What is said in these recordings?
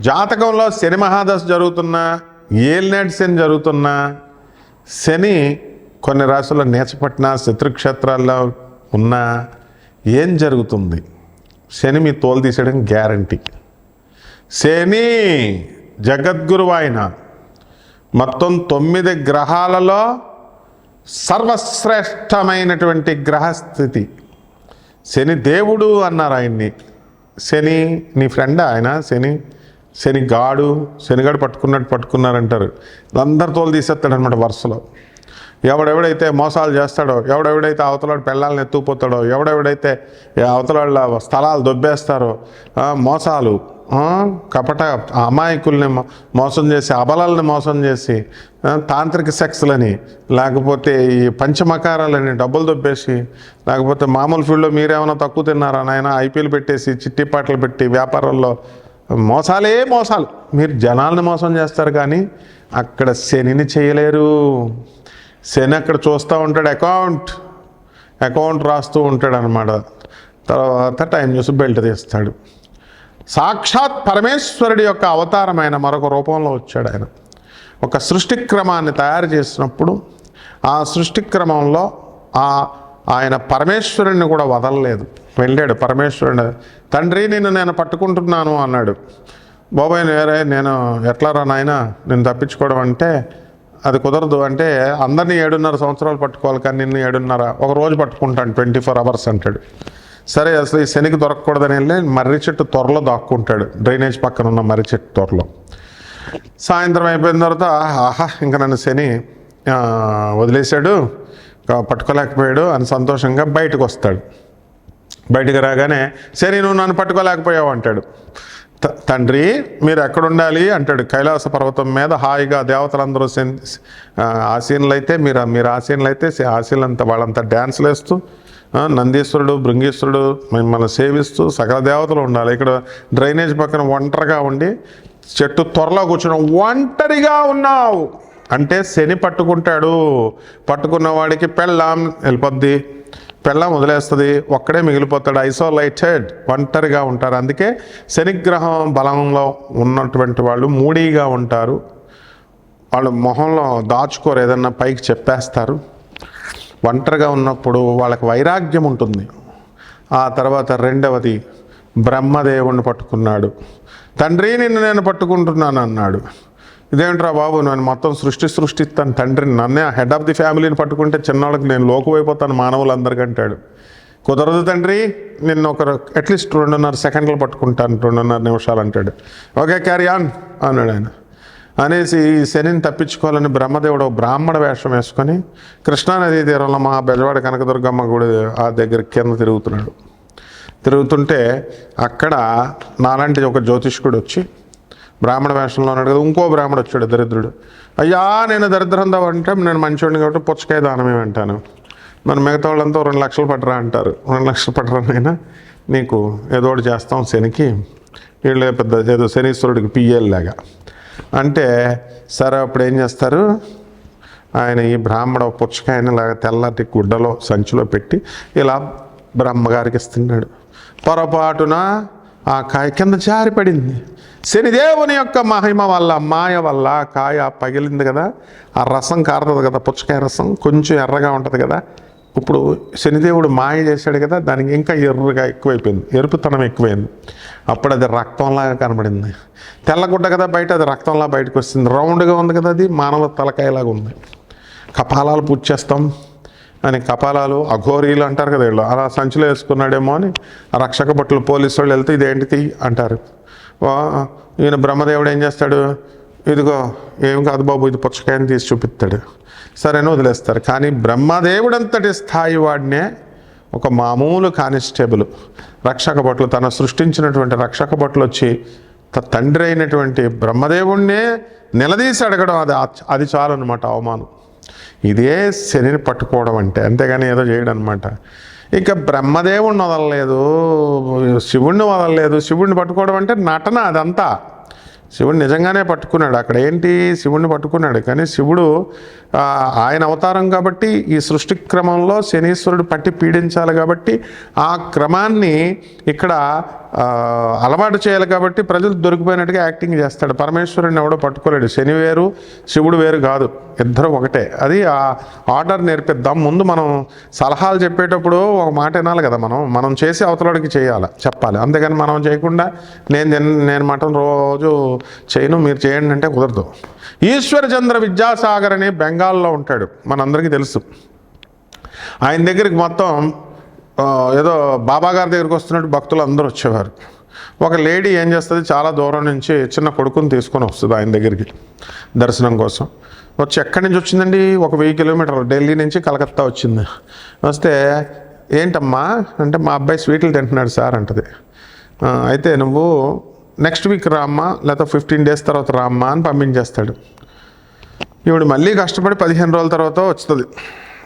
జాతకంలో శని మహాదశ జరుగుతున్నా ఏలినాటి శని జరుగుతున్నా శని కొన్ని రాశుల్లో నేచపట్టిన శత్రుక్షేత్రాల్లో ఉన్నా ఏం జరుగుతుంది? శని మీ తోలు తీసేయడం గ్యారంటీ. శని జగద్గురువు ఆయన మొత్తం తొమ్మిది గ్రహాలలో సర్వశ్రేష్టమైనటువంటి గ్రహస్థితి. శని దేవుడు అన్నారు ఆయన్ని. శని నీ ఫ్రెండ్ ఆయన? శని శని గాడు శనిగాడు పట్టుకున్నట్టు పట్టుకున్నారంటారు. అందరు తోలు తీసేస్తాడు అనమాట వరుసలో. ఎవడెవడైతే మోసాలు చేస్తాడో ఎవడెవడైతే అవతలాడు పెళ్ళాలను ఎత్తుకుపోతాడో ఎవడెవడైతే అవతలాళ్ళ స్థలాలు దొబ్బేస్తారో మోసాలు కపట అమాయకుల్ని మోసం చేసి అబలాలని మోసం చేసి తాంత్రిక సెక్స్లని లేకపోతే ఈ పంచమకారాలని డబ్బులు దొబ్బేసి లేకపోతే మామూలు ఫీల్డ్లో మీరేమైనా తక్కువ తిన్నారా? నాయన ఐపీఎల్ పెట్టేసి చిట్టి పాటలు పెట్టి వ్యాపారాల్లో మోసాలే మోసాలు. మీరు జనాలను మోసం చేస్తారు కానీ అక్కడ శనిని చేయలేరు. శని అక్కడ చూస్తూ ఉంటాడు అకౌంట్ అకౌంట్ రాస్తూ ఉంటాడు అనమాట తర్వాత టైం చూసి బెల్ట్ తీస్తాడు. సాక్షాత్ పరమేశ్వరుడి యొక్క అవతారమైన మరొక రూపంలో వచ్చాడు ఆయన. ఒక సృష్టి క్రమాన్ని తయారు చేసినప్పుడు ఆ సృష్టి క్రమంలో ఆ ఆయన పరమేశ్వరుడిని కూడా వదలలేదు. వెళ్ళాడు పరమేశ్వరుడు. తండ్రి నిన్ను నేను పట్టుకుంటున్నాను అన్నాడు. బాబాయ్ వేరే నేను ఎట్లా రా నాయన నేను తప్పించుకోవడం అంటే అది కుదరదు. అంటే అందరినీ ఏడున్నర సంవత్సరాలు పట్టుకోవాలి కానీ నిన్ను ఏడున్నర ఒక రోజు పట్టుకుంటాను ట్వంటీ ఫోర్ అవర్స్ అంటాడు. సరే అసలు ఈ శనికి దొరకకూడదని వెళ్ళి మర్రి చెట్టు త్వరలో దాక్కుంటాడు. డ్రైనేజ్ పక్కన ఉన్న మర్రి చెట్టు త్వరలో. సాయంత్రం అయిపోయిన తర్వాత ఆహా ఇంకా నన్ను శని వదిలేశాడు పట్టుకోలేకపోయాడు అని సంతోషంగా బయటకు వస్తాడు. బయటికి రాగానే సరే నువ్వు నన్ను పట్టుకోలేకపోయావు అంటాడు. "త- తండ్రి మీరు ఎక్కడుండాలి? అంటాడు. కైలాస పర్వతం మీద హాయిగా దేవతలందరూ సెన్- ఆసీనులు అయితే మీరు మీరు ఆసీనులు అయితే ఆసీనులంతా వాళ్ళంతా డ్యాన్స్లు వేస్తూ నందీశ్వరుడు భృంగీశ్వరుడు మిమ్మల్ని సేవిస్తూ సకల దేవతలు ఉండాలి. ఇక్కడ డ్రైనేజ్ పక్కన ఒంటరిగా ఉండి చెట్టు త్వరలో కూర్చుని ఒంటరిగా ఉన్నావు. అంటే శని పట్టుకుంటాడు. పట్టుకున్న వాడికి పెళ్ళాం వెళ్ళిపోద్ది. పెళ్ళం వదిలేస్తుంది ఒక్కడే మిగిలిపోతాడు ఐసోలేటెడ్ ఒంటరిగా ఉంటారు. అందుకే శనిగ్రహం బలంలో ఉన్నటువంటి వాళ్ళు మూడీగా ఉంటారు. వాళ్ళు మొహంలో దాచుకోరు ఏదన్నా పైకి చెప్పేస్తారు. ఒంటరిగా ఉన్నప్పుడు వాళ్ళకి వైరాగ్యం ఉంటుంది. ఆ తర్వాత రెండవది బ్రహ్మదేవుణ్ణి పట్టుకున్నాడు. తండ్రి నిన్ను నేను పట్టుకుంటున్నాను అన్నాడు ఇదేంట్రా బాబు నేను మొత్తం సృష్టి సృష్టిస్తాను తండ్రిని నన్నే హెడ్ ఆఫ్ ది ఫ్యామిలీని పట్టుకుంటే చిన్నవాళ్ళకి నేను లోకువైపోతాను మానవులందరికంటాడు. కుదరదు తండ్రి నిన్ను ఒక అట్లీస్ట్ రెండున్నర సెకండ్లు పట్టుకుంటాను రెండున్నర నిమిషాలు అంటాడు ఓకే క్యారీ ఆన్ అన్నాడు ఆయన. అనేసి ఈ శనిని తప్పించుకోవాలని బ్రహ్మదేవుడు బ్రాహ్మణ వేషం వేసుకొని కృష్ణానదీ తీరంలో మా బెజవాడ కనకదుర్గమ్మ గుడి ఆ దగ్గర కింద తిరుగుతున్నాడు. తిరుగుతుంటే అక్కడ నాలాంటి ఒక జ్యోతిష్కుడు వచ్చి బ్రాహ్మణ వేషంలో ఉన్నాడు కదా ఇంకో బ్రాహ్మడు వచ్చాడు దరిద్రుడు. అయ్యా నేను దరిద్రం అంటే నేను మంచివాడిని కాబట్టి పుచ్చకాయ దానమే అంటాను మరి మిగతా వాళ్ళంతా రెండు లక్షలు పట్టరా అంటారు. రెండు లక్షలు పట్టరానైనా నీకు ఏదో ఒకటి చేస్తాం శనికి. వీళ్ళు పెద్ద ఏదో శనీశ్వరుడికి పియ్యేలు లాగా. అంటే సరే అప్పుడు ఏం చేస్తారు? ఆయన ఈ బ్రాహ్మణ పుచ్చకాయని లాగా తెల్లటి గుడ్డలో సంచిలో పెట్టి ఇలా బ్రహ్మగారికి ఇస్తున్నాడు. పొరపాటున ఆ కాయ కింద జారిపడింది. శనిదేవుని యొక్క మహిమ వల్ల మాయ వల్ల కాయ పగిలింది కదా ఆ రసం కారుతుంది కదా పుచ్చకాయ రసం కొంచెం ఎర్రగా ఉంటుంది కదా ఇప్పుడు శనిదేవుడు మాయ చేశాడు కదా దానికి ఇంకా ఎర్రగా ఎక్కువైపోయింది ఎరుపుతనం ఎక్కువైంది. అప్పుడు అది రక్తంలాగా కనబడింది. తెల్లగుడ్డ కదా బయట అది రక్తంలా బయటకు వస్తుంది. రౌండ్గా ఉంది కదా అది మానవ తలకాయలాగా ఉంది. కపాలాలు పూజ చేస్తాం. అని కపాలాలు అఘోరీలు అంటారు కదా వీళ్ళు అలా సంచిలో వేసుకున్నాడేమో అని రక్షక బట్టలు పోలీసు వాళ్ళు వెళ్తే ఇదేంటిది అంటారు. ఈయన బ్రహ్మదేవుడు ఏం చేస్తాడు? ఇదిగో ఏం కాదు బాబు ఇది పుచ్చకాయని తీసి చూపిస్తాడు. సరేని వదిలేస్తారు. కానీ బ్రహ్మదేవుడంతటి స్థాయి వాడినే ఒక మామూలు కానిస్టేబుల్ రక్షక భటులు తన సృష్టించినటువంటి రక్షక భటులు వచ్చి తండ్రి అయినటువంటి బ్రహ్మదేవుణ్ణే నిలదీసి అడగడం అది అది చాలు అనమాట అవమానం. ఇదే శనిని పట్టుకోవడం అంటే అంతేగాని ఏదో చేయడం అనమాట ఇక బ్రహ్మదేవుణ్ణి వదలలేదు శివుణ్ణి వదలలేదు. శివుణ్ణి పట్టుకోవడం అంటే నటన అదంతా. శివుడు నిజంగానే పట్టుకున్నాడు. అక్కడ ఏంటి? శివుణ్ణి పట్టుకున్నాడు. కానీ శివుడు ఆయన అవతారం కాబట్టి ఈ సృష్టి క్రమంలో శనీశ్వరుడు పట్టి పీడించాలి కాబట్టి ఆ క్రమాన్ని ఇక్కడ అలవాటు చేయాలి కాబట్టి ప్రజలు దొరికిపోయినట్టుగా యాక్టింగ్ చేస్తాడు. పరమేశ్వరుని ఎవడో పట్టుకోలేడు. శని వేరు శివుడు వేరు కాదు. ఇద్దరు ఒకటే. అది ఆ ఆర్డర్ నేర్పిద్దాం. ముందు మనం సలహాలు చెప్పేటప్పుడు ఒక మాట వినాలి కదా మనం. మనం చేసి అవతలడికి చేయాలి చెప్పాలి. అంతేగాని మనం చేయకుండా నేను నేను మటన్ రోజు చేయను మీరు చేయండి అంటే కుదరదు. ఈశ్వరచంద్ర విద్యాసాగర్ అని బెంగాల్లో ఉంటాడు. మనందరికీ తెలుసు. ఆయన దగ్గరికి మొత్తం ఏదో బాబా గారి దగ్గరికి వస్తున్నట్టు భక్తులు అందరూ వచ్చేవారు. ఒక లేడీ ఏం చేస్తుంది? చాలా దూరం నుంచి చిన్న కొడుకుని తీసుకొని వస్తుంది ఆయన దగ్గరికి దర్శనం కోసం. వచ్చి ఎక్కడి నుంచి వచ్చిందండి? ఒక వెయ్యి కిలోమీటర్లు ఢిల్లీ నుంచి కలకత్తా వచ్చింది. వస్తే ఏంటమ్మా? అంటే మా అబ్బాయి స్వీట్లు తింటున్నాడు సార్ అంటది. అయితే నువ్వు నెక్స్ట్ వీక్ రామ్మా లేకపోతే ఫిఫ్టీన్ డేస్ తర్వాత రామ్మా అని పంపించేస్తాడు. ఇవిడు మళ్ళీ కష్టపడి పదిహేను రోజుల తర్వాత వస్తుంది.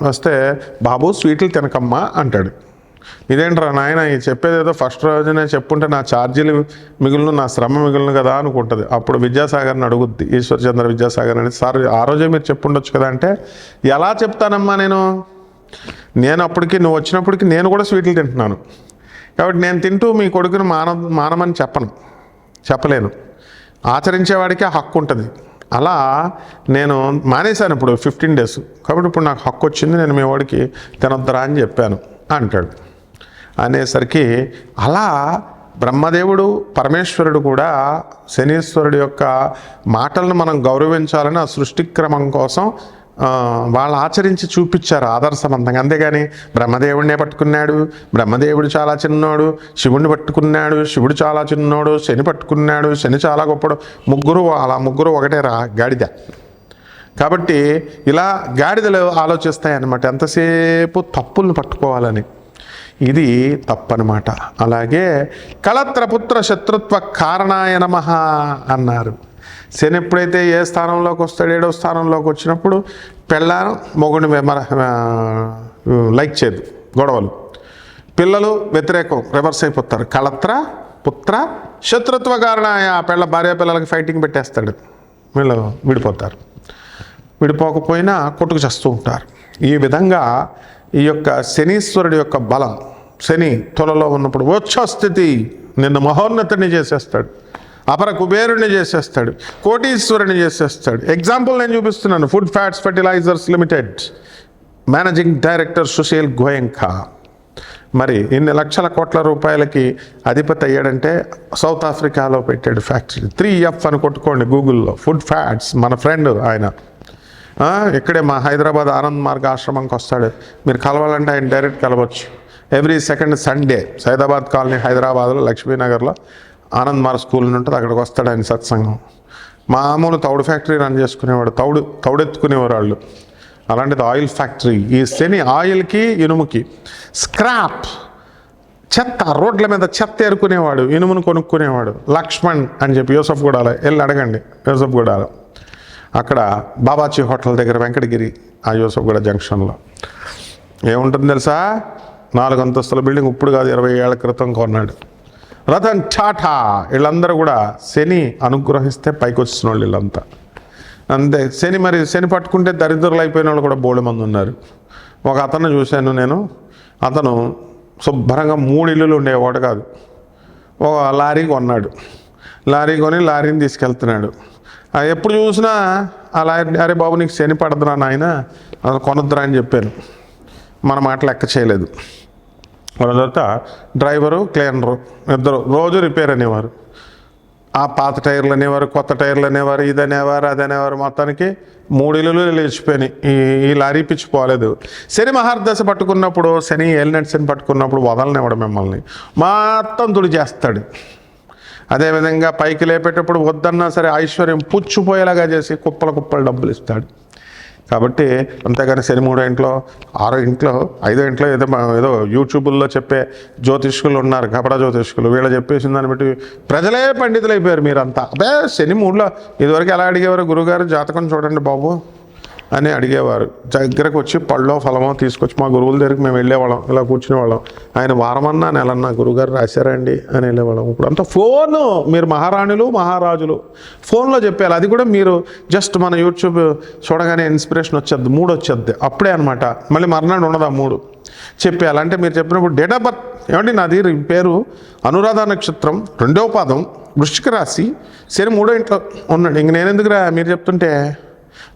వస్తే బాబు స్వీట్లు తినకమ్మా అంటాడు. ఇదేంట్రా నాయన ఈ చెప్పేది ఏదో ఫస్ట్ రోజునే చెప్పుంటే నా ఛార్జీలు మిగులును నా శ్రమ మిగులును కదా అనుకుంటుంది. అప్పుడు విద్యాసాగర్ని అడుగుద్ది ఈశ్వర్చంద్ర విద్యాసాగర్ అని. సార్ ఆ రోజే మీరు చెప్పుండొచ్చు కదా అంటే ఎలా చెప్తానమ్మా నేను? నేను అప్పటికి నువ్వు వచ్చినప్పటికి నేను కూడా స్వీట్లు తింటున్నాను. కాబట్టి నేను తింటూ మీ కొడుకుని మాన మానమని చెప్పను. చెప్పలేను. ఆచరించేవాడికే ఆ హక్కు ఉంటుంది. అలా నేను మానేశాను ఇప్పుడు ఫిఫ్టీన్ డేస్. కాబట్టి ఇప్పుడు నాకు హక్కు వచ్చింది నేను మీ వాడికి తినొద్దరా అని చెప్పాను అంటాడు. అనేసరికి అలా బ్రహ్మదేవుడు పరమేశ్వరుడు కూడా శనీశ్వరుడు యొక్క మాటలను మనం గౌరవించాలని ఆ సృష్టి క్రమం కోసం వాళ్ళు ఆచరించి చూపించారు ఆదర్శవంతంగా. అంతేగాని బ్రహ్మదేవుడినే పట్టుకున్నాడు బ్రహ్మదేవుడు చాలా చిన్నోడు శివుడిని పట్టుకున్నాడు శివుడు చాలా చిన్నోడు శని పట్టుకున్నాడు శని చాలా గొప్పడు ముగ్గురు అలా ముగ్గురు ఒకటే రా గాడిద. కాబట్టి ఇలా గాడిదలు ఆలోచిస్తాయి అన్నమాట ఎంతసేపు తప్పులను పట్టుకోవాలని. ఇది తప్పనమాట. అలాగే కళత్రపుత్ర శత్రుత్వ కారణాయ నమ అన్నారు. శని ఎప్పుడైతే ఏ స్థానంలోకి వస్తాడు ఏడో స్థానంలోకి వచ్చినప్పుడు పెళ్ళాను మొగుడు మెమర లైక్ చేయదు గొడవలు. పిల్లలు వ్యతిరేకం రివర్స్ అయిపోతారు. కళత్ర పుత్ర శత్రుత్వ కారణాయ పెళ్ళ భార్య పిల్లలకి ఫైటింగ్ పెట్టేస్తాడు. వీళ్ళు విడిపోతారు. విడిపోకపోయినా కొట్టుకు చేస్తూ ఉంటారు. ఈ విధంగా ఈ యొక్క శనీశ్వరుడి యొక్క బలం శని త్వరలో ఉన్నప్పుడు స్థితి నిన్ను మహోన్నతిని చేసేస్తాడు అపర కుబేరుని చేసేస్తాడు కోటీశ్వరుని చేసేస్తాడు. ఎగ్జాంపుల్ నేను చూపిస్తున్నాను food fats fertilisers limited managing director Sushil Goenka మరి ఇన్ని లక్షల కోట్ల రూపాయలకి అధిపతి అయ్యాడంటే సౌత్ ఆఫ్రికాలో పెట్టాడు ఫ్యాక్టరీ త్రీ ఎఫ్ అని కొట్టుకోండి గూగుల్లో ఫుడ్ ఫ్యాట్స్ మన ఫ్రెండ్ ఆయన. ఇక్కడే మా హైదరాబాద్ ఆనంద్ మార్గ ఆశ్రమంకి వస్తాడు. మీరు కలవాలంటే ఆయన డైరెక్ట్ కలవచ్చు. Every second Sunday Saidabad colony హైదరాబాద్లో లక్ష్మీనగర్లో ఆనంద్ మార్గ్ స్కూల్ నుండి ఉంటుంది. అక్కడికి వస్తాడు ఆయన సత్సంగం. మామూలు తౌడు ఫ్యాక్టరీ రన్ చేసుకునేవాడు. తౌడు తౌడెత్తుకునేవారు వాళ్ళు. అలాంటిది ఆయిల్ ఫ్యాక్టరీ. ఈ శని ఆయిల్కి ఇనుముకి స్క్రాప్ చెత్త రోడ్ల మీద చెత్త ఏరుకునేవాడు. ఇనుమును కొనుక్కునేవాడు. లక్ష్మణ్ అని చెప్పి యూసఫ్ గూడాల వెళ్ళి అడగండి. యూసఫ్ గూడాల. అక్కడ బాబాజీ హోటల్ దగ్గర వెంకటగిరి ఆ యూసఫ్ గూడ జంక్షన్లో. ఏముంటుంది తెలుసా? నాలుగు అంతస్తుల బిల్డింగ్ ఇప్పుడు కాదు ఇరవై ఏళ్ళ క్రితం కొన్నాడు. రతన్ టాటా! వీళ్ళందరూ కూడా శని అనుగ్రహిస్తే పైకి వచ్చిన వాళ్ళు వీళ్ళంతా. అంతే శని మరి శని పట్టుకుంటే దరిద్రులు అయిపోయిన వాళ్ళు కూడా బోడు మంది ఉన్నారు. ఒక అతను చూశాను నేను. అతను శుభ్రంగా మూడు ఇల్లులు ఉండేవాడు కాదు. ఒక లారీ కొన్నాడు. లారీ కొని లారీని తీసుకెళ్తున్నాడు. ఎప్పుడు చూసినా అలా అరే బాబు నీకు శని పడదురా నాయన అది కొనద్దురా అని చెప్పాను. మన మాట లెక్క చేయలేదు. వాళ్ళ తర్వాత డ్రైవరు క్లీనరు ఇద్దరు రోజు రిపేర్ అనేవారు. ఆ పాత టైర్లు అనేవారు కొత్త టైర్లు అనేవారు ఇది అనేవారు అది అనేవారు. మొత్తానికి మూడు లేచిపోయినాయి. ఈ ఈ లారీ పిచ్చి పోలేదు. శని మహార్దశ పట్టుకున్నప్పుడు శని ఏలినట్ శని పట్టుకున్నప్పుడు వదలనివ్వడు మిమ్మల్ని. మొత్తం తుడి చేస్తాడు అదేవిధంగా పైకి లేపేటప్పుడు వద్దన్నా సరే ఐశ్వర్యం పుచ్చిపోయేలాగా చేసి కుప్పల కుప్పల డబ్బులు ఇస్తాడు. కాబట్టి అంతేగాని శని మూడో ఇంట్లో ఆరో ఇంట్లో ఐదో ఇంట్లో ఏదో ఏదో యూట్యూబుల్లో చెప్పే జ్యోతిష్కులు ఉన్నారు కపడ జ్యోతిష్కులు. వీళ్ళు చెప్పేసిన దాన్ని బట్టి ప్రజలే పండితులు అయిపోయారు మీరంతా. అదే శని మూడులో ఇదివరకు ఎలా అడిగేవారు గురుగారు? జాతకం చూడండి బాబు. అని అడిగేవారు. దగ్గరకు వచ్చి పళ్ళో ఫలమో తీసుకొచ్చి మా గురువుల దగ్గరికి మేము వెళ్ళేవాళ్ళం. ఇలా కూర్చునేవాళ్ళం. ఆయన వారమన్నా నెలన్నా గురుగారు రాశారండి అని వెళ్ళేవాళ్ళం. ఇప్పుడు అంతా ఫోను. మీరు మహారాణులు మహారాజులు. ఫోన్లో చెప్పారు అది కూడా మీరు జస్ట్ మన యూట్యూబ్ చూడగానే ఇన్స్పిరేషన్ వచ్చేది మూడు వచ్చేది. అప్పుడే అనమాట మళ్ళీ మర్నాడు ఉండదు ఆ మూడు? చెప్పేయాలి. అంటే మీరు చెప్పినప్పుడు డేట్ ఆఫ్ బర్త్. ఏమండి నాది? పేరు అనురాధ నక్షత్రం రెండవ పాదం వృష్టిక రాశి. శని మూడో ఇంట్లో ఉన్నాడు. ఇంక నేను ఎందుకురా మీరు చెప్తుంటే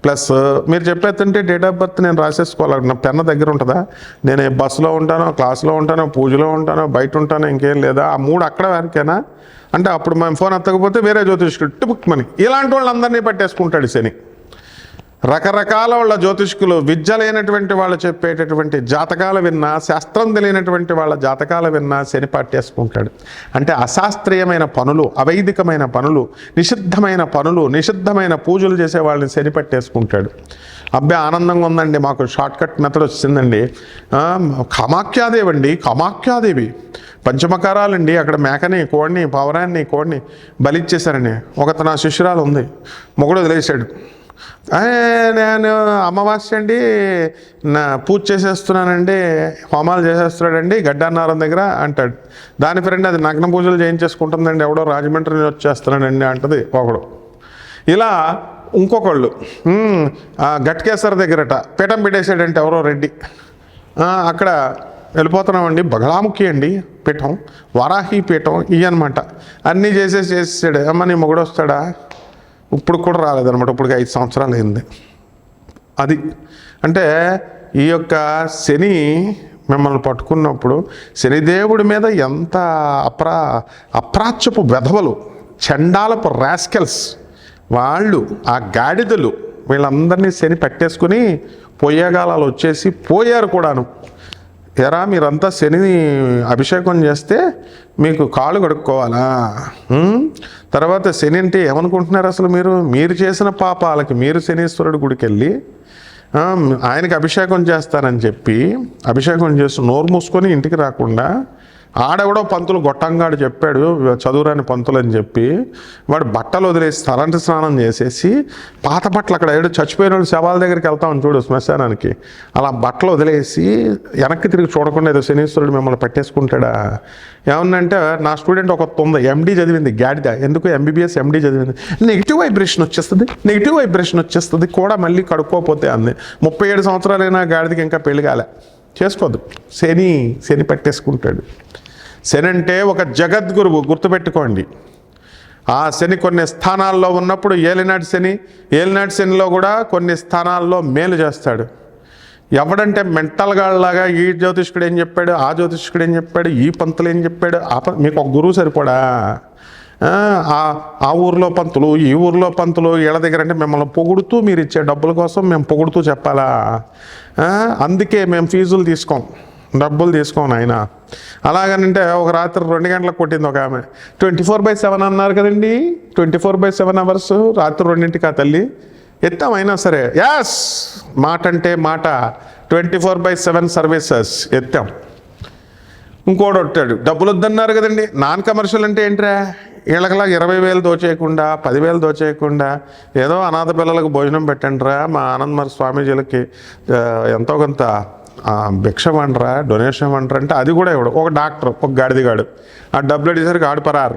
ప్లస్ మీరు చెప్పేస్తుంటే డేట్ ఆఫ్ బర్త్ నేను రాసేసుకోవాలి నా పెన్న దగ్గర ఉంటుందా? నేను బస్సులో ఉంటానో క్లాస్లో ఉంటానో పూజలో ఉంటానో బయట ఉంటానో ఇంకేం లేదా? ఆ మూడు అక్కడ వారికేనా? అంటే అప్పుడు మేము ఫోన్ ఎత్తకపోతే వేరే జ్యోతిష్కుడు టిపుక్ మని. ఇలాంటి వాళ్ళందరినీ పట్టేసుకుంటాడు శని. రకరకాల వాళ్ళ జ్యోతిష్కులు విద్య లేనటువంటి వాళ్ళు చెప్పేటటువంటి జాతకాలు విన్నా శాస్త్రం తెలియనటువంటి వాళ్ళ జాతకాలు విన్నా శని పట్టేసుకుంటాడు అంటే అశాస్త్రీయమైన పనులు అవైదికమైన పనులు నిషిద్ధమైన పనులు నిషిద్ధమైన పూజలు చేసే వాళ్ళని శని పట్టేసుకుంటాడు అబ్బాయి ఆనందంగా ఉందండి. మాకు షార్ట్ కట్ మెథడ్ వచ్చిందండి. కమాఖ్యాదేవి కామాఖ్యాదేవి అండి కామాఖ్యాదేవి. పంచమకారాలండి. అక్కడ మేకని కోడిని పవరాన్ని కోడిని బలిచ్చేశారండి ఒకతన శిష్యురాలు ఉంది. మొగుడు వదిలేశాడు. నేను అమావాస్య అండి నా పూజ చేసేస్తున్నానండి హోమాలు చేసేస్తున్నాడండి గడ్డన్నారం దగ్గర అంటాడు. దాని ఫ్రెండ్ అది నగ్న పూజలు చేయించేసుకుంటుందండి ఎవడో రాజమండ్రి నుంచి వచ్చేస్తున్నాడండి అంటది ఒకడు. ఇలా ఇంకొకళ్ళు గట్కేశ్వర దగ్గరట పీఠం పెట్టేసాడంటే ఎవరో రెడ్డి. అక్కడ వెళ్ళిపోతున్నామండి బగలాముఖి అండి పీఠం వారాహి పీఠం ఇవి అనమాట అన్నీ చేసేసి చేసేసాడు అమ్మ నీ మొగుడు వస్తాడా ఇప్పుడు కూడా రాలేదనమాట ఇప్పుడు ఐదు సంవత్సరాలు అయింది. అది అంటే ఈ యొక్క శని మిమ్మల్ని పట్టుకున్నప్పుడు శనిదేవుడి మీద ఎంత అప్రా అప్రాచ్యపు వెధవలు చండాలపు రాస్కెల్స్ వాళ్ళు ఆ గాడిదలు వీళ్ళందరినీ శని పెట్టేసుకుని పొయ్యేగాలాలు వచ్చేసి పోయారు కూడాను. ఎరా మీరంతా శనిని అభిషేకం చేస్తే మీకు కాళ్ళు కడుక్కోవాలా? తర్వాత శని అంటే ఏమనుకుంటున్నారు అసలు మీరు? మీరు చేసిన పాపాలకి మీరు శనీశ్వరుడి గుడికి వెళ్ళి ఆయనకి అభిషేకం చేస్తారని చెప్పి అభిషేకం చేసి నోరు మూసుకొని ఇంటికి రాకుండా ఆడెవడో పంతులు గొట్టంగాడు చెప్పాడు చదువురాని పంతులు అని చెప్పి వాడు బట్టలు వదిలేసి తలంటి స్నానం చేసేసి పాత బట్టలు అక్కడ ఏడు చచ్చిపోయిన శవాల దగ్గరికి వెళ్తామని చూడు శ్మశానానికి. అలా బట్టలు వదిలేసి వెనక్కి తిరిగి చూడకుండా ఏదో శనీశ్వరుడు మిమ్మల్ని పెట్టేసుకుంటాడా? ఏమన్నంటే నా స్టూడెంట్ ఒక తొంద ఎండి చదివింది గాడిద. ఎందుకు ఎంబీబీఎస్ ఎండి చదివింది? నెగిటివ్ వైబ్రేషన్ వచ్చేస్తుంది నెగిటివ్ వైబ్రేషన్ వచ్చేస్తుంది కూడా మళ్ళీ కడుక్కోపోతే అంది. ముప్పై ఏడు సంవత్సరాలైనా గాడిదకి ఇంకా పెళ్ళి కాలే. చేసుకోదు. శని శని పెట్టేసుకుంటాడు. శని అంటే ఒక జగద్గురువు గుర్తుపెట్టుకోండి. ఆ శని కొన్ని స్థానాల్లో ఉన్నప్పుడు ఏలినాటి శని ఏలినాటి శనిలో కూడా కొన్ని స్థానాల్లో మేలు చేస్తాడు. ఎవడంటే మెంటల్గాళ్ళలాగా ఈ జ్యోతిష్కుడు ఏం చెప్పాడు ఆ జ్యోతిష్కుడు ఏం చెప్పాడు ఈ పంతులు ఏం చెప్పాడు ఆ ప- మీకు ఒక గురువు సరిపోడా? ఆ, ఊర్లో పంతులు ఈ ఊర్లో పంతులు వీళ్ళ దగ్గర అంటే మిమ్మల్ని పొగుడుతూ మీరు ఇచ్చే డబ్బుల కోసం మేము పొగుడుతూ చెప్పాలా? అందుకే మేము ఫీజులు తీసుకోం డబ్బులు తీసుకోను ఆయన అలాగనంటే ఒక రాత్రి రెండు గంటలకు కొట్టింది ఒక ఆమె. ట్వంటీ ఫోర్ బై సెవెన్ అన్నారు కదండి twenty four by seven hours రాత్రి రెండింటికి ఆ తల్లి ఎత్తాం అయినా సరే యాస్! మాట అంటే మాట twenty four by seven services ఎత్తాం. ఇంకోటి డబ్బులు వద్దన్నారు కదండి నాన్ కమర్షియల్ అంటే ఏంట్రా? వీళ్ళకలా ఇరవై వేలు దోచేయకుండా పదివేలు దోచేయకుండా ఏదో అనాథ పిల్లలకు భోజనం పెట్టండిరా మా ఆనందమర్ స్వామీజీలకి ఎంతో కొంత భిక్ష వండరా డొనేషన్ వండరా అంటే అది కూడా ఇవ్వడు. ఒక డాక్టర్ ఒక గాడిదిగాడు. ఆ డబ్బులు అడిగేసరికి ఆడు పరారు.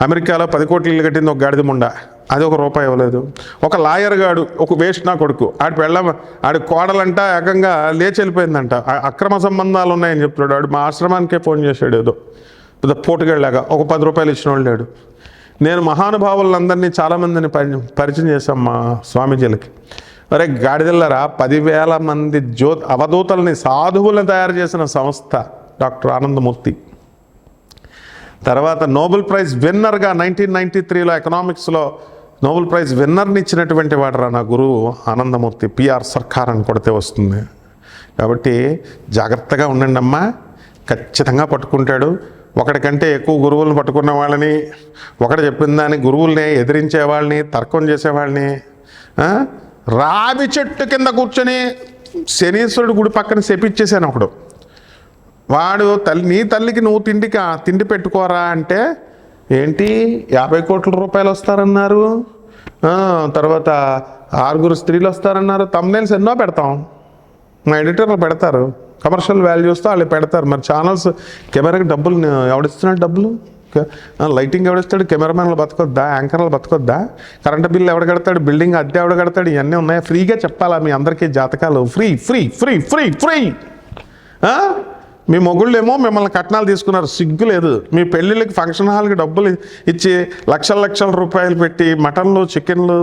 అమెరికాలో పది కోట్లు ఇల్లు కట్టింది ఒక గాడిద ముండ. అది ఒక రూపాయి ఇవ్వలేదు. ఒక లాయర్ గాడు ఒక వేస్ట్ నా కొడుకు. ఆడి పెళ్ళ ఆడి కోడలంట ఏకంగా లేచి వెళ్ళిపోయిందంట. అక్రమ సంబంధాలు ఉన్నాయని చెప్తున్నాడు. ఆడు మా ఆశ్రమానికే ఫోన్ చేశాడు ఏదో. లేదా పోటుగాళ్ళలాగా ఒక పది రూపాయలు ఇచ్చిన వాళ్ళు లేడు. నేను మహానుభావులందరినీ చాలామందిని పరి పరిచయం చేశాం మా స్వామీజీలకి. అరే గాడిదల్లరా పదివేల మంది జ్యో అవధూతల్ని సాధువులను తయారు చేసిన సంస్థ డాక్టర్ ఆనందమూర్తి. తర్వాత నోబెల్ ప్రైజ్ విన్నర్గా నైన్టీన్ నైన్టీ త్రీలో ఎకనామిక్స్లో నోబెల్ ప్రైజ్ విన్నర్ని ఇచ్చినటువంటి వాడరా నా గురువు ఆనందమూర్తి పిఆర్ సర్కార్ అని కొడితే వస్తుంది. కాబట్టి జాగ్రత్తగా ఉండండి అమ్మా ఖచ్చితంగా పట్టుకుంటాడు. ఒకటికంటే ఎక్కువ గురువులను పట్టుకున్న వాళ్ళని ఒకటి చెప్పిన దాన్ని గురువుల్ని ఎదిరించే వాళ్ళని తర్కం చేసేవాళ్ళని రావి చెట్టు కింద కూర్చొని శనీశ్వరుడు గుడి పక్కన శపించేసాను ఒకడు. వాడు తల్లి నీ తల్లికి నువ్వు తిండికి తిండి పెట్టుకోరా అంటే ఏంటి యాభై కోట్ల రూపాయలు వస్తారన్నారు. తర్వాత ఆరుగురు స్త్రీలు వస్తారన్నారు. తమ్నేల్స్ ఎన్నో పెడతాం. మా ఎడిటర్లు పెడతారు. కమర్షియల్ వాల్యూస్తో వాళ్ళు పెడతారు. మరి ఛానల్స్ కెమెరాకి డబ్బులు ఎవడిస్తున్నాడు డబ్బులు? లైటింగ్ ఎవడిస్తాడు? కెమెరామెన్లు బతకొద్దా? యాంకర్లు బతకొద్దా? కరెంటు బిల్లు ఎవడ కడతాడు? బిల్డింగ్ అద్దె ఎవడ కడతాడు? ఇవన్నీ ఉన్నాయా? ఫ్రీగా చెప్పాలా మీ అందరికీ జాతకాలు? Free free free free free మీ మొగుళ్ళేమో మిమ్మల్ని కట్నాలు తీసుకున్నారు సిగ్గు లేదు. మీ పెళ్ళిళ్ళకి ఫంక్షన్ హాల్కి డబ్బులు ఇచ్చి లక్షల లక్షల రూపాయలు పెట్టి మటన్లు చికెన్లు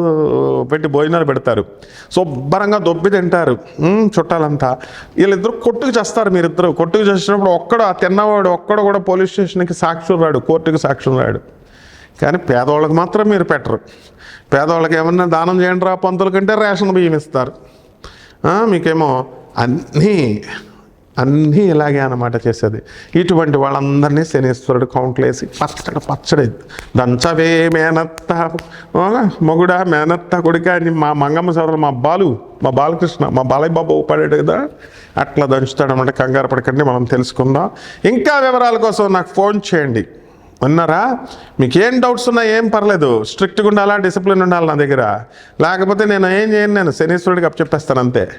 పెట్టి భోజనాలు పెడతారు. శుభ్రంగా దొబ్బి తింటారు. చుట్టాలంతా. వీళ్ళిద్దరు కొట్టుకు చేస్తారు మీరిద్దరు. కొట్టుకు చేసినప్పుడు ఒక్కడు ఆ తిన్నవాడు ఒక్కడు కూడా పోలీస్ స్టేషన్కి సాక్షులు రాడు కోర్టుకి సాక్షులు రాడు. కానీ పేదవాళ్ళకి మాత్రం మీరు పెట్టరు. పేదవాళ్ళకి ఏమన్నా దానం చేయండి రా పంతుల కంటే రేషన్ బియ్యం ఇస్తారు. మీకేమో అన్నీ అన్నీ ఇలాగే అన్నమాట చేసేది. ఇటువంటి వాళ్ళందరినీ శనీశ్వరుడు కౌంట్లేసి పచ్చడి పచ్చడి. దంచవే మేనత్త. మొగుడా మేనత్త కొడుక అని మా మంగమ్మ సోదరు మా బాలు మా బాలకృష్ణ మా బాలయ్య బాబు పడాడు కదా. అట్లా దంచుతాడు అనమాట కంగారు పడకండి మనం తెలుసుకుందాం. ఇంకా వివరాల కోసం నాకు ఫోన్ చేయండి. ఉన్నారా? మీకు ఏం డౌట్స్ ఉన్నా ఏం పర్లేదు. స్ట్రిక్ట్గా ఉండాలా? డిసిప్లిన్ ఉండాలి నా దగ్గర? లేకపోతే నేను ఏం చేయను? నేను శనీశ్వరుడికి అప్పచెప్పేస్తాను అంతే.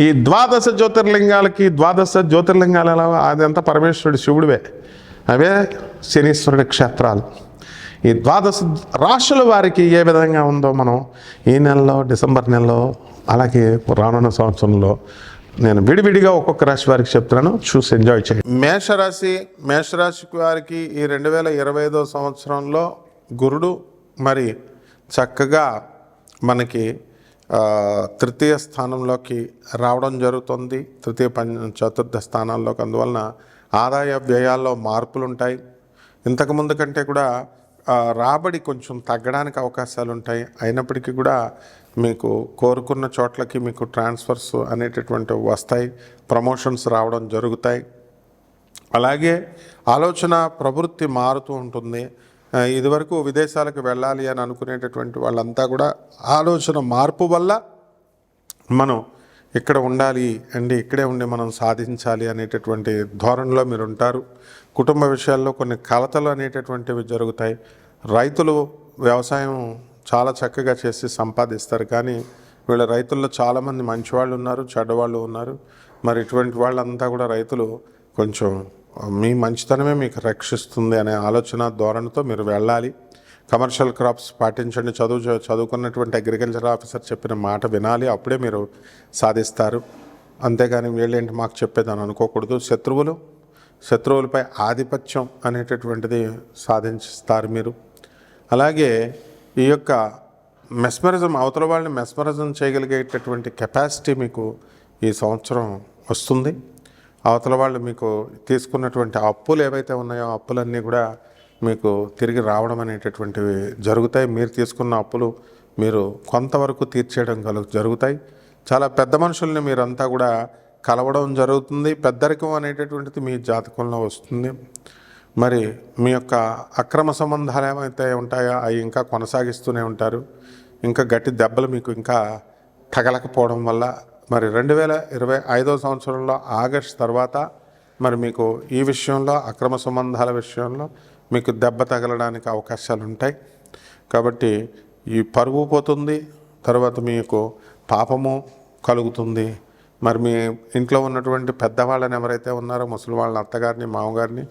ఈ ద్వాదశ జ్యోతిర్లింగాలకి ద్వాదశ జ్యోతిర్లింగాలు ఎలా అదంతా పరమేశ్వరుడు శివుడివే. అవే శనీశ్వరుడి క్షేత్రాలు. ఈ ద్వాదశ రాశుల వారికి ఏ విధంగా ఉందో మనం ఈ నెలలో డిసెంబర్ నెలలో అలాగే రానున్న సంవత్సరంలో నేను విడివిడిగా ఒక్కొక్క రాశి వారికి చెప్తున్నాను. చూసి ఎంజాయ్ చేయండి. మేషరాశి మేషరాశి వారికి ఈ రెండు వేల ఇరవై ఐదో సంవత్సరంలో గురుడు మరి చక్కగా మనకి తృతీయ స్థానంలోకి రావడం జరుగుతుంది. తృతీయ పంచ చతుర్థ స్థానాల్లోకి. అందువలన ఆదాయ వ్యయాల్లో మార్పులు ఉంటాయి ఇంతకుముందు కంటే కూడా రాబడి కొంచెం తగ్గడానికి అవకాశాలు ఉంటాయి అయినప్పటికీ కూడా మీకు కోరుకున్న చోట్లకి మీకు ట్రాన్స్ఫర్స్ అనేటటువంటివి వస్తాయి ప్రమోషన్స్ రావడం జరుగుతాయి. అలాగే ఆలోచన ప్రవృత్తి మారుతూ ఉంటుంది. ఇదివరకు విదేశాలకు వెళ్ళాలి అని అనుకునేటటువంటి వాళ్ళంతా కూడా ఆలోచన మార్పు వల్ల మనం ఇక్కడ ఉండాలి అండి ఇక్కడే ఉండి మనం సాధించాలి అనేటటువంటి ధోరణిలో మీరు ఉంటారు. కుటుంబ విషయాల్లో కొన్ని కలతలు అనేటటువంటివి జరుగుతాయి. రైతులు వ్యవసాయం చాలా చక్కగా చేసి సంపాదిస్తారు. కానీ వీళ్ళ రైతుల్లో చాలామంది మంచివాళ్ళు ఉన్నారు చెడ్డవాళ్ళు ఉన్నారు. మరి ఇటువంటి వాళ్ళంతా కూడా రైతులు కొంచెం మీ మంచితనమే మీకు రక్షిస్తుంది అనే ఆలోచన ధోరణితో మీరు వెళ్ళాలి. కమర్షియల్ క్రాప్స్ పాటించండి. చదువు చదువుకున్నటువంటి అగ్రికల్చర్ ఆఫీసర్ చెప్పిన మాట వినాలి. అప్పుడే మీరు సాధిస్తారు. అంతేగాని వీళ్ళేంటి మాకు చెప్పేదని అనుకోకూడదు. శత్రువులు శత్రువులపై ఆధిపత్యం అనేటటువంటిది సాధించిస్తారు మీరు. అలాగే ఈ యొక్క మెస్మరిజం అవతల వాళ్ళని మెస్మరిజం చేయగలిగేటటువంటి కెపాసిటీ మీకు ఈ సంవత్సరం వస్తుంది. అవతల వాళ్ళు మీకు తీసుకున్నటువంటి అప్పులు ఏవైతే ఉన్నాయో అప్పులన్నీ కూడా మీకు తిరిగి రావడం అనేటటువంటివి జరుగుతాయి. మీరు తీసుకున్న అప్పులు మీరు కొంతవరకు తీర్చేయడం కలు జరుగుతాయి. చాలా పెద్ద మనుషుల్ని మీరంతా కూడా కలవడం జరుగుతుంది. పెద్దరికం అనేటటువంటిది మీ జాతకంలో వస్తుంది. మరి మీ యొక్క అక్రమ సంబంధాలు ఏమైతే ఉంటాయో అవి ఇంకా కొనసాగిస్తూనే ఉంటారు. ఇంకా గట్టి దెబ్బలు మీకు ఇంకా తగలకపోవడం వల్ల మరి రెండు వేల ఇరవై ఐదో సంవత్సరంలో ఆగస్ట్ తర్వాత మరి మీకు ఈ విషయంలో అక్రమ సంబంధాల విషయంలో మీకు దెబ్బ తగలడానికి అవకాశాలు ఉంటాయి. కాబట్టి ఈ పరువు పోతుంది తర్వాత మీకు పాపము కలుగుతుంది. మరి మీ ఇంట్లో ఉన్నటువంటి పెద్దవాళ్ళని ఎవరైతే ఉన్నారో ముసలి వాళ్ళని అత్తగారిని మామగారిని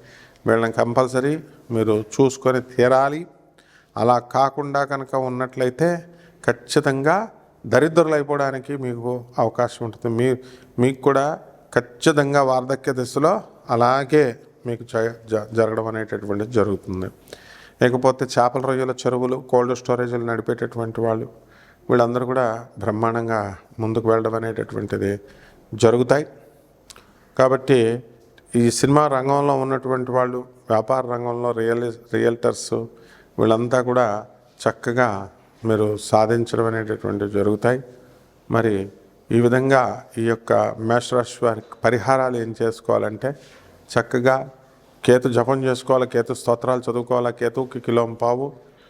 వీళ్ళని కంపల్సరీ మీరు చూసుకొని తీరాలి. అలా కాకుండా కనుక ఉన్నట్లయితే ఖచ్చితంగా దరిద్రులైపోవడానికి మీకు అవకాశం ఉంటుంది. మీ మీకు కూడా ఖచ్చితంగా వార్ధక్య దశలో అలాగే మీకు జ- జరగడం అనేటటువంటిది జరుగుతుంది. లేకపోతే చేపల రొయ్యల చెరువులు కోల్డ్ స్టోరేజీలు నడిపేటటువంటి వాళ్ళు వీళ్ళందరూ కూడా బ్రహ్మాండంగా ముందుకు వెళ్ళడం అనేటటువంటిది జరుగుతాయి. కాబట్టి ఈ సినిమా రంగంలో ఉన్నటువంటి వాళ్ళు వ్యాపార రంగంలో రియల్ రియల్టర్స్ వీళ్ళంతా కూడా చక్కగా మీరు సాధించడం అనేటటువంటివి జరుగుతాయి. మరి ఈ విధంగా ఈ యొక్క మేషరాశి వారికి పరిహారాలు ఏం చేసుకోవాలంటే చక్కగా కేతు జపం చేసుకోవాలి కేతు స్తోత్రాలు చదువుకోవాలి కేతువుకి కిలోం పావు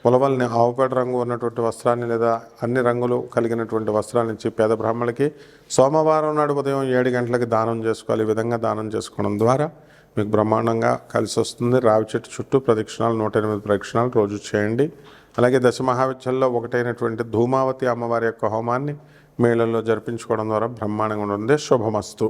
ఉలవల్ని ఆవుపేట రంగు ఉన్నటువంటి వస్త్రాన్ని లేదా అన్ని రంగులు కలిగినటువంటి వస్త్రాన్ని ఇచ్చి పేద బ్రాహ్మణులకి సోమవారం నాడు ఉదయం ఏడు గంటలకి దానం చేసుకోవాలి. ఈ విధంగా దానం చేసుకోవడం ద్వారా మీకు బ్రహ్మాండంగా కలిసి వస్తుంది. రావి చెట్టు చుట్టూ ప్రదక్షిణాలు నూట ఎనిమిది ప్రదక్షిణాలు రోజు చేయండి. అలాగే దశ మహావిద్యల్లో ఒకటైనటువంటి ధూమావతి అమ్మవారి యొక్క హోమాన్ని మేళల్లో జరిపించుకోవడం ద్వారా బ్రహ్మాండంగా ఉంటుంది. శుభమస్తు.